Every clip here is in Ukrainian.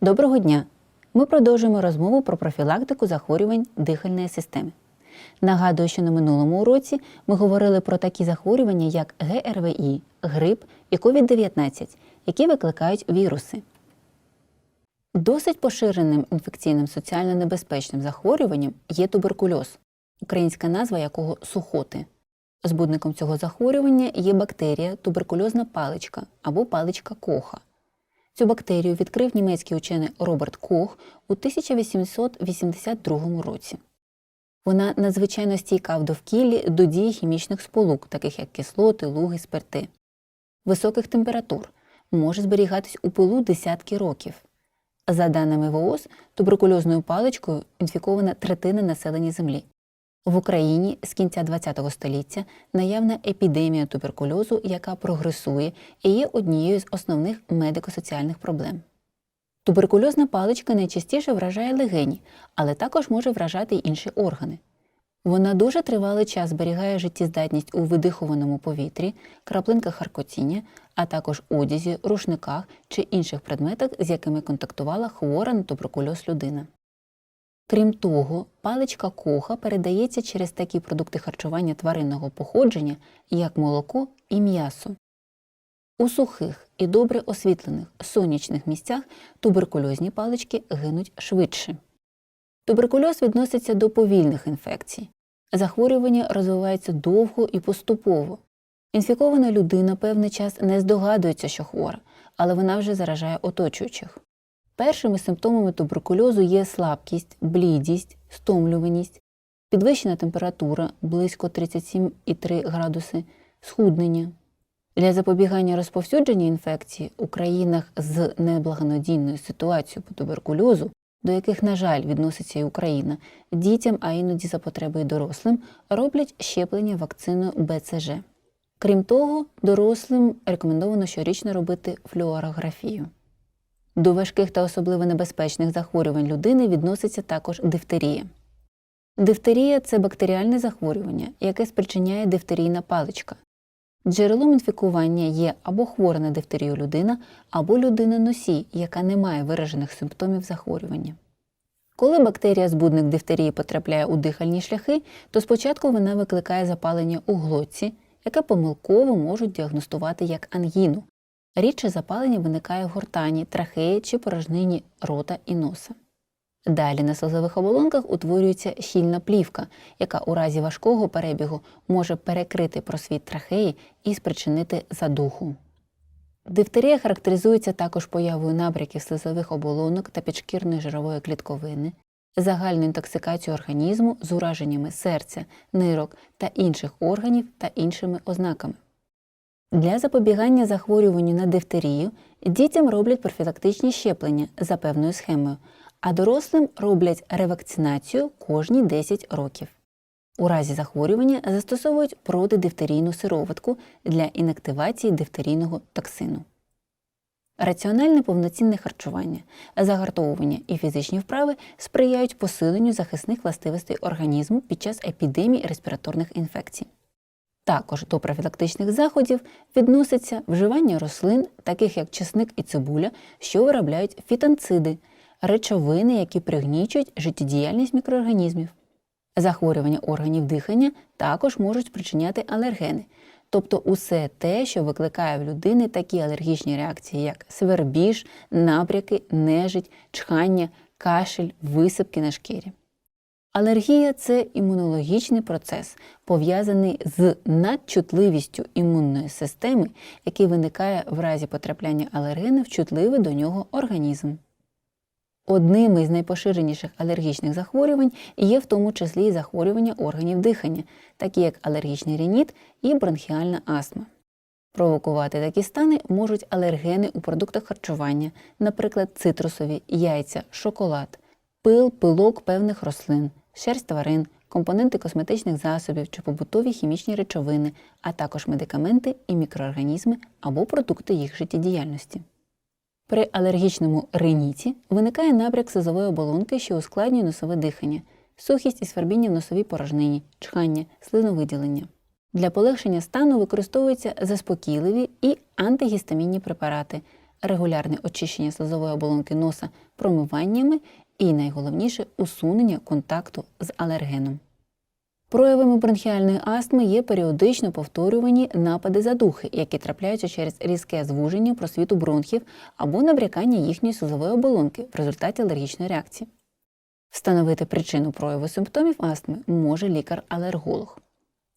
Доброго дня! Ми продовжуємо розмову про профілактику захворювань дихальної системи. Нагадую, що на минулому уроці ми говорили про такі захворювання, як ГРВІ, грип і COVID-19, які викликають віруси. Досить поширеним інфекційним соціально небезпечним захворюванням є туберкульоз, українська назва якого сухоти. Збудником цього захворювання є бактерія туберкульозна паличка або паличка коха. Цю бактерію відкрив німецький учений Роберт Кох у 1882 році. Вона надзвичайно стійка в довкіллі до дії хімічних сполук, таких як кислоти, луги, спирти. Високих температур може зберігатись у пилу десятки років. За даними ВООЗ, туберкульозною паличкою інфікована третина населення Землі. В Україні з кінця ХХ століття наявна епідемія туберкульозу, яка прогресує і є однією з основних медико-соціальних проблем. Туберкульозна паличка найчастіше вражає легені, але також може вражати й інші органи. Вона дуже тривалий час зберігає життєздатність у видихуваному повітрі, краплинках харкотіння, а також одязі, рушниках чи інших предметах, з якими контактувала хвора на туберкульоз людина. Крім того, паличка коха передається через такі продукти харчування тваринного походження, як молоко і м'ясо. У сухих і добре освітлених сонячних місцях туберкульозні палички гинуть швидше. Туберкульоз відноситься до повільних інфекцій. Захворювання розвивається довго і поступово. Інфікована людина певний час не здогадується, що хвора, але вона вже заражає оточуючих. Першими симптомами туберкульозу є слабкість, блідість, стомлюваність, підвищена температура близько 37,3 градуси, схуднення. Для запобігання розповсюдження інфекції у країнах з неблагонадійною ситуацією по туберкульозу, до яких, на жаль, відноситься і Україна, дітям, а іноді за потреби й дорослим, роблять щеплення вакциною БЦЖ. Крім того, дорослим рекомендовано щорічно робити флюорографію. До важких та особливо небезпечних захворювань людини відноситься також дифтерія. Дифтерія це бактеріальне захворювання, яке спричиняє дифтерійна паличка. Джерелом інфікування є або хвора на дифтерію людина, або людина-носій, яка не має виражених симптомів захворювання. Коли бактерія збудник дифтерії потрапляє у дихальні шляхи, то спочатку вона викликає запалення у глотці, яке помилково можуть діагностувати як ангіну. Рідше запалення виникає в гортані, трахеї чи порожнині рота і носа. Далі на слизових оболонках утворюється щільна плівка, яка у разі важкого перебігу може перекрити просвіт трахеї і спричинити задуху. Дифтерія характеризується також появою набряків слизових оболонок та підшкірної жирової клітковини, загальною інтоксикацією організму з ураженнями серця, нирок та інших органів та іншими ознаками. Для запобігання захворюванню на дифтерію дітям роблять профілактичні щеплення за певною схемою, а дорослим роблять ревакцинацію кожні 10 років. У разі захворювання застосовують протидифтерійну сироватку для інактивації дифтерійного токсину. Раціональне повноцінне харчування, загартовування і фізичні вправи сприяють посиленню захисних властивостей організму під час епідемії респіраторних інфекцій. Також до профілактичних заходів відноситься вживання рослин, таких як чесник і цибуля, що виробляють фітонциди, речовини, які пригнічують життєдіяльність мікроорганізмів. Захворювання органів дихання також можуть спричиняти алергени, тобто усе те, що викликає в людини такі алергічні реакції, як свербіж, напряки, нежить, чхання, кашель, висипки на шкірі. Алергія це імунологічний процес, пов'язаний з надчутливістю імунної системи, який виникає в разі потрапляння алергену в чутливий до нього організм. Одним із найпоширеніших алергічних захворювань є в тому числі і захворювання органів дихання, такі як алергічний рініт і бронхіальна астма. Провокувати такі стани можуть алергени у продуктах харчування, наприклад, цитрусові, яйця, шоколад, пил, пилок певних рослин, шерсть тварин, компоненти косметичних засобів чи побутові хімічні речовини, а також медикаменти і мікроорганізми або продукти їх життєдіяльності. При алергічному риніті виникає набряк слизової оболонки, що ускладнює носове дихання, сухість і свербіння в носовій порожнині, чхання, слиновиділення. Для полегшення стану використовуються заспокійливі і антигістамінні препарати, регулярне очищення слизової оболонки носа промиваннями і найголовніше усунення контакту з алергеном. Проявами бронхіальної астми є періодично повторювані напади задухи, які трапляються через різке звуження просвіту бронхів або набрякання їхньої слизової оболонки в результаті алергічної реакції. Встановити причину прояву симптомів астми може лікар-алерголог.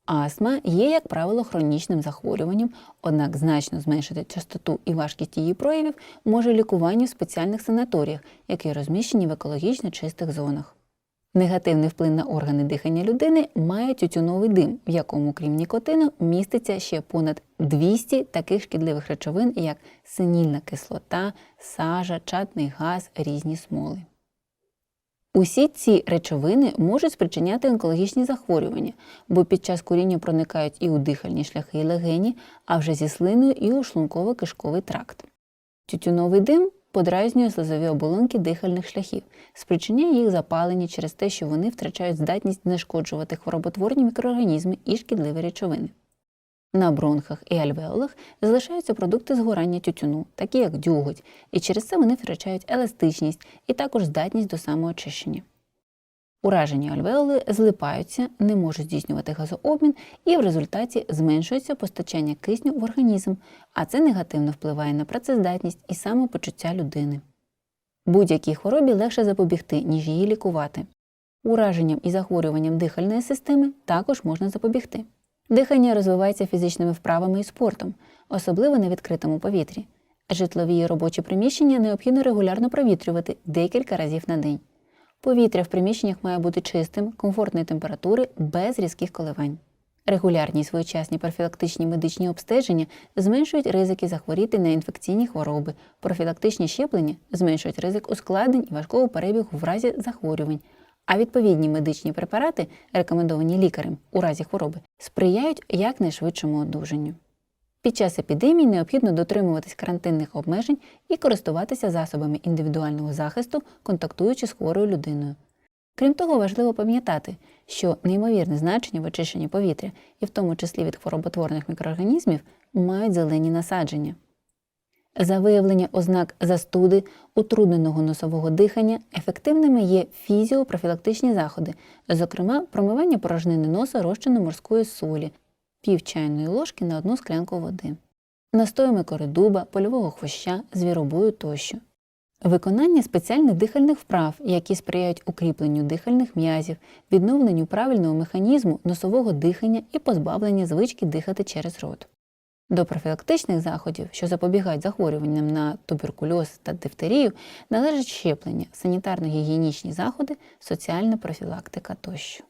Астма є, як правило, хронічним захворюванням, однак значно зменшити частоту і важкість її проявів може лікування в спеціальних санаторіях, які розміщені в екологічно чистих зонах. Негативний вплив на органи дихання людини має тютюновий дим, в якому, крім нікотину, міститься ще понад 200 таких шкідливих речовин, як синільна кислота, сажа, чатний газ, різні смоли. Усі ці речовини можуть спричиняти онкологічні захворювання, бо під час куріння проникають і у дихальні шляхи і легені, а вже зі слиною і у шлунково-кишковий тракт. Тютюновий дим подразнює слизові оболонки дихальних шляхів, спричиняє їх запалення через те, що вони втрачають здатність знешкоджувати хвороботворні мікроорганізми і шкідливі речовини. На бронхах і альвеолах залишаються продукти згорання тютюну, такі як дюготь, і через це вони втрачають еластичність і також здатність до самоочищення. Уражені альвеоли злипаються, не можуть здійснювати газообмін і в результаті зменшується постачання кисню в організм, а це негативно впливає на працездатність і самопочуття людини. Будь-якій хворобі легше запобігти, ніж її лікувати. Ураженням і захворюванням дихальної системи також можна запобігти. Дихання розвивається фізичними вправами і спортом, особливо на відкритому повітрі. Житлові і робочі приміщення необхідно регулярно провітрювати декілька разів на день. Повітря в приміщеннях має бути чистим, комфортної температури, без різких коливань. Регулярні своєчасні профілактичні медичні обстеження зменшують ризики захворіти на інфекційні хвороби, профілактичні щеплення зменшують ризик ускладнень і важкого перебігу в разі захворювань, а відповідні медичні препарати, рекомендовані лікарем у разі хвороби, сприяють якнайшвидшому одужанню. Під час епідемії необхідно дотримуватись карантинних обмежень і користуватися засобами індивідуального захисту, контактуючи з хворою людиною. Крім того, важливо пам'ятати, що неймовірне значення в очищенні повітря, і в тому числі від хвороботворних мікроорганізмів, мають зелені насадження. За виявлення ознак застуди, утрудненого носового дихання, ефективними є фізіопрофілактичні заходи, зокрема промивання порожнини носа розчином морської солі, пів чайної ложки на одну склянку води, настоями коридуба, польового хвоща, звіробою тощо. Виконання спеціальних дихальних вправ, які сприяють укріпленню дихальних м'язів, відновленню правильного механізму носового дихання і позбавлення звички дихати через рот. До профілактичних заходів, що запобігають захворюванням на туберкульоз та дифтерію, належать щеплення, санітарно-гігієнічні заходи, соціальна профілактика тощо.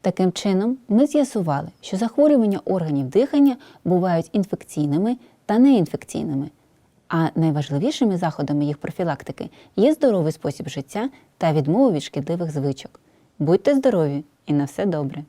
Таким чином, ми з'ясували, що захворювання органів дихання бувають інфекційними та неінфекційними, а найважливішими заходами їх профілактики є здоровий спосіб життя та відмова від шкідливих звичок. Будьте здорові і на все добре!